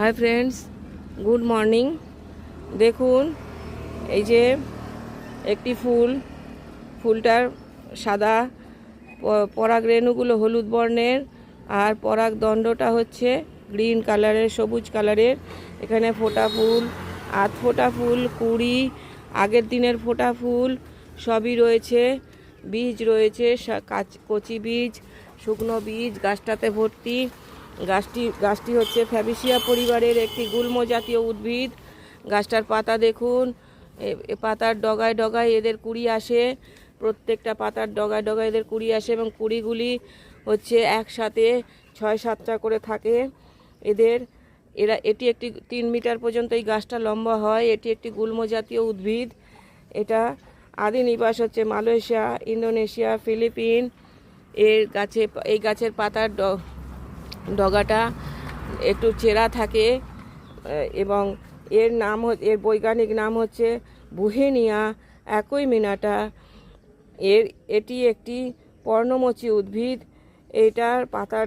Hi friends, good morning. দেখুন, এই যে একটি ফুল, ফুলটার সাদা পরাগ রেণুগুলো হলুদ বর্ণের, আর পরাগ দণ্ডটা হচ্ছে গ্রিন কালারের, সবুজ কালারের। এখানে ফোটা ফুল, আধ ফোটা ফুল, কুড়ি, আগের দিনের ফোটা ফুল, সবই রয়েছে। বীজ রয়েছে কচি বীজ, শুকনো বীজ, গাছটাতে ভর্তি। গাছটি গাছটি হচ্ছে ফ্যাবিসিয়া পরিবারের একটি গুল্ম জাতীয় উদ্ভিদ। গাছটার পাতা দেখুন, এ- পাতার ডগায় ডগায় এদের কুড়ি আসে, প্রত্যেকটা পাতার ডগায় ডগায় এদের কুড়ি আসে এবং কুড়িগুলি হচ্ছে একসাথে ছয় সাতটা করে থাকে। এদের, এরা, এটি একটি তিন মিটার পর্যন্ত এই গাছটা লম্বা হয়, এটি একটি গুল্ম জাতীয় উদ্ভিদ। এটা আদি নিবাস হচ্ছে মালয়েশিয়া, ইন্দোনেশিয়া, ফিলিপিন। এর গাছে, এই গাছের পাতার ড- ডগাটা একটু চেরা থাকে এবং এর নাম এর বৈজ্ঞানিক নাম হচ্ছে বুহেনিয়া একই মিনাটা এর, এটি একটি পর্ণমোচী উদ্ভিদ। এটার পাতার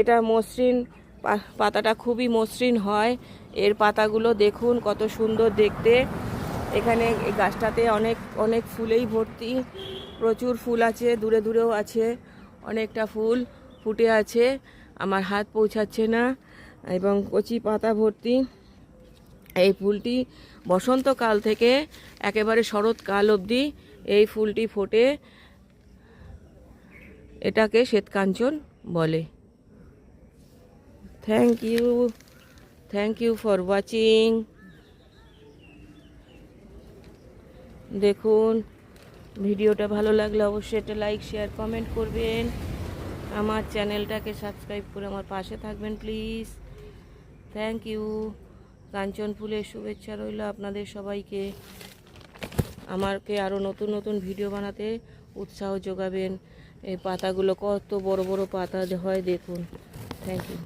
এটা মসৃণ পাতাটা খুবই মসৃণ হয়। এর পাতাগুলো দেখুন কত সুন্দর দেখতে। এখানে গাছটাতে অনেক অনেক ফুলেই ভর্তি। প্রচুর ফুল আছে, দূরে দূরেও আছে অনেকটা ফুল। ফুটে আছে, আমার হাত পৌঁছাচ্ছে না এবং কচি পাতা ভর্তি। এই ফুলটি বসন্তকাল থেকে একেবারে শরৎকাল অবধি এই ফুলটি ফোটে, এটাকে শ্বেতকাঞ্চন বলে। Thank you thank you for watching দেখুন, ভিডিওটা ভালো লাগলে অবশ্যই একটা লাইক শেয়ার কমেন্ট করবেন। আমার চ্যানেলটাকে সাবস্ক্রাইব করে আমার পাশে থাকবেন প্লিজ থ্যাংক ইউ কাঞ্চন ফুলের শুভেচ্ছা রইল আপনাদের সবাইকে। আমাকে আরও নতুন নতুন ভিডিও বানাতে উৎসাহ যোগাবেন। এই পাতাগুলো কত বড় বড় পাতা হয় দেখুন। Thank you